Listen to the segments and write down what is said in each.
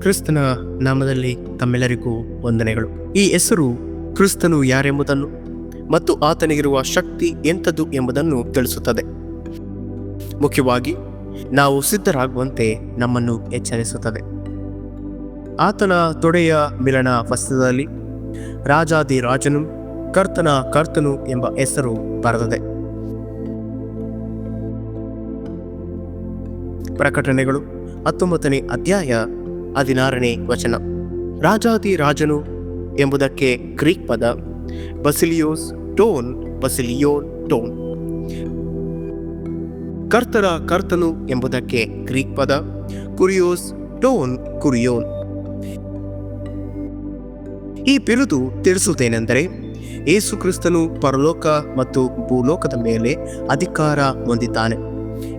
ಕ್ರಿಸ್ತನ ನಾಮದಲ್ಲಿ ತಮ್ಮೆಲ್ಲರಿಗೂ ವಂದನೆಗಳು. ಈ ಹೆಸರು ಕ್ರಿಸ್ತನು ಯಾರೆಂಬುದನ್ನು ಮತ್ತು ಆತನಿಗಿರುವ ಶಕ್ತಿ ಎಂಥದ್ದು ಎಂಬುದನ್ನು ತಿಳಿಸುತ್ತದೆ. ಮುಖ್ಯವಾಗಿ, ನಾವು ಸಿದ್ಧರಾಗುವಂತೆ ನಮ್ಮನ್ನು ಎಚ್ಚರಿಸುತ್ತದೆ. ಆತನ ತೊಡೆಯ ಮಿಲನ ವಸ್ತ್ರದಲ್ಲಿ ರಾಜಾದಿ ರಾಜನು, ಕರ್ತನ ಕರ್ತನು ಎಂಬ ಹೆಸರು ಬರೆದಿದೆ. ಪ್ರಕಟಣೆಗಳು ಹತ್ತೊಂಬತ್ತನೇ ಅಧ್ಯಾಯ ಹದಿನಾರನೇ ವಚನ. ರಾಜಾದಿ ರಾಜನು ಎಂಬುದಕ್ಕೆ ಗ್ರೀಕ್ ಪದ ಬಸಿಲಿಯೋಸ್ ಟೋನ್, ಬಸಿಲಿಯೋನ್ ಟೋನ್. ಕರ್ತರ ಕರ್ತನು ಎಂಬುದಕ್ಕೆ ಗ್ರೀಕ್ ಪದ ಕುರಿಯೋಸ್ ಟೋನ್, ಕುರಿಯೋನ್. ಈ ಬಿರುದು ತಿಳಿಸುವುದೇನೆಂದರೆ ಏಸು ಕ್ರಿಸ್ತನು ಪರಲೋಕ ಮತ್ತು ಭೂಲೋಕದ ಮೇಲೆ ಅಧಿಕಾರ ಹೊಂದಿದ್ದಾನೆ.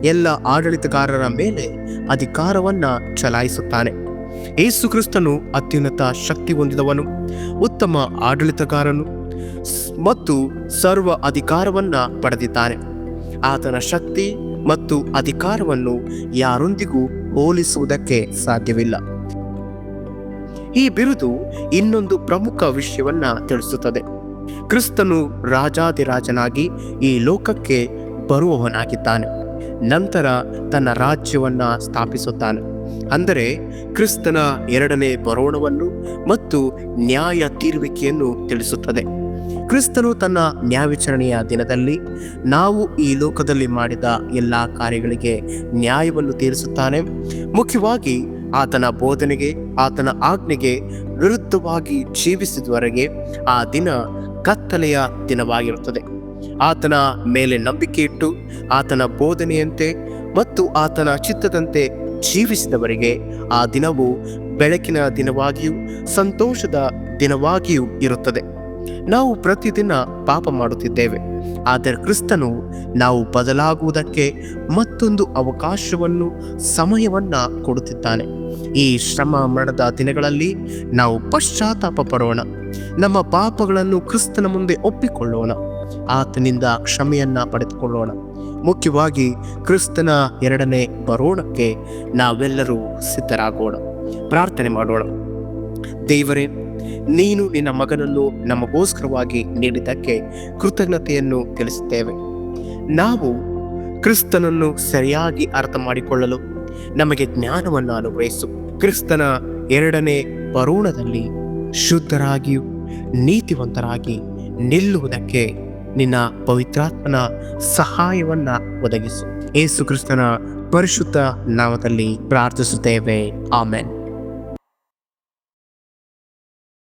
ಎಲ್ಲ ಆಡಳಿತಗಾರರ ಮೇಲೆ ಅಧಿಕಾರವನ್ನ ಚಲಾಯಿಸುತ್ತಾನೆ. ಏಸು ಕ್ರಿಸ್ತನು ಅತ್ಯುನ್ನತ ಶಕ್ತಿ ಹೊಂದಿದವನು, ಉತ್ತಮ ಆಡಳಿತಗಾರನು ಮತ್ತು ಸರ್ವ ಅಧಿಕಾರವನ್ನ ಪಡೆದಿದ್ದಾನೆ. ಆತನ ಶಕ್ತಿ ಮತ್ತು ಅಧಿಕಾರವನ್ನು ಯಾರೊಂದಿಗೂ ಹೋಲಿಸುವುದಕ್ಕೆ ಸಾಧ್ಯವಿಲ್ಲ. ಈ ಬಿರುದು ಇನ್ನೊಂದು ಪ್ರಮುಖ ವಿಷಯವನ್ನ ತಿಳಿಸುತ್ತದೆ. ಕ್ರಿಸ್ತನು ರಾಜಾದಿರಾಜನಾಗಿ ಈ ಲೋಕಕ್ಕೆ ಬರುವವನಾಗಿದ್ದಾನೆ. ನಂತರ ತನ್ನ ರಾಜ್ಯವನ್ನ ಸ್ಥಾಪಿಸುತ್ತಾನೆ. ಅಂದರೆ ಕ್ರಿಸ್ತನ ಎರಡನೇ ಬರೋಣವನ್ನು ಮತ್ತು ನ್ಯಾಯ ತೀರುವಿಕೆಯನ್ನು ತಿಳಿಸುತ್ತದೆ. ಕ್ರಿಸ್ತನು ತನ್ನ ನ್ಯಾಯವಿಚಾರಣೆಯ ದಿನದಲ್ಲಿ ನಾವು ಈ ಲೋಕದಲ್ಲಿ ಮಾಡಿದ ಎಲ್ಲ ಕಾರ್ಯಗಳಿಗೆ ನ್ಯಾಯವನ್ನು ತೀರಿಸುತ್ತಾನೆ. ಮುಖ್ಯವಾಗಿ ಆತನ ಬೋಧನೆಗೆ, ಆತನ ಆಜ್ಞೆಗೆ ವಿರುದ್ಧವಾಗಿ ಜೀವಿಸಿದವರೆಗೆ ಆ ದಿನ ಕತ್ತಲೆಯ ದಿನವಾಗಿರುತ್ತದೆ. ಆತನ ಮೇಲೆ ನಂಬಿಕೆ ಇಟ್ಟು ಆತನ ಬೋಧನೆಯಂತೆ ಮತ್ತು ಆತನ ಚಿತ್ತದಂತೆ ಜೀವಿಸಿದವರಿಗೆ ಆ ದಿನವು ಬೆಳಕಿನ ದಿನವಾಗಿಯೂ ಸಂತೋಷದ ದಿನವಾಗಿಯೂ ಇರುತ್ತದೆ. ನಾವು ಪ್ರತಿದಿನ ಪಾಪ ಮಾಡುತ್ತಿದ್ದೇವೆ. ಆದರೆ ಕ್ರಿಸ್ತನು ನಾವು ಬದಲಾಗುವುದಕ್ಕೆ ಮತ್ತೊಂದು ಅವಕಾಶವನ್ನು, ಸಮಯವನ್ನ ಕೊಡುತ್ತಿದ್ದಾನೆ. ಈ ಶ್ರಮ ಮರಣದ ದಿನಗಳಲ್ಲಿ ನಾವು ಪಶ್ಚಾತ್ತಾಪ ಪಡೋಣ. ನಮ್ಮ ಪಾಪಗಳನ್ನು ಕ್ರಿಸ್ತನ ಮುಂದೆ ಒಪ್ಪಿಕೊಳ್ಳೋಣ. ಆತನಿಂದ ಕ್ಷಮೆಯನ್ನ ಪಡೆದುಕೊಳ್ಳೋಣ. ಮುಖ್ಯವಾಗಿ ಕ್ರಿಸ್ತನ ಎರಡನೇ ಬರೋಣಕ್ಕೆ ನಾವೆಲ್ಲರೂ ಸಿದ್ಧರಾಗೋಣ. ಪ್ರಾರ್ಥನೆ ಮಾಡೋಣ. ದೇವರೇ, ನೀನು ನಿನ್ನ ಮಗನನ್ನು ನಮಗೋಸ್ಕರವಾಗಿ ನೀಡಿದ್ದಕ್ಕೆ ಕೃತಜ್ಞತೆಯನ್ನು ತಿಳಿಸುತ್ತೇವೆ. ನಾವು ಕ್ರಿಸ್ತನನ್ನು ಸರಿಯಾಗಿ ಅರ್ಥ ಮಾಡಿಕೊಳ್ಳಲು ನಮಗೆ ಜ್ಞಾನವನ್ನು ಅನುಗ್ರಹಿಸು. ಕ್ರಿಸ್ತನ ಎರಡನೇ ಬರೋಣದಲ್ಲಿ ಶುದ್ಧರಾಗಿಯೂ ನೀತಿವಂತರಾಗಿ ನಿಲ್ಲುವುದಕ್ಕೆ ನಿನ್ನ ಪವಿತ್ರಾತ್ಮನ ಸಹಾಯವನ್ನ ಒದಗಿಸು. ಏಸು ಕ್ರಿಸ್ತನ ಪರಿಶುದ್ಧ ನಾಮದಲ್ಲಿ ಪ್ರಾರ್ಥಿಸುತ್ತೇವೆ. ಆಮೆನ್.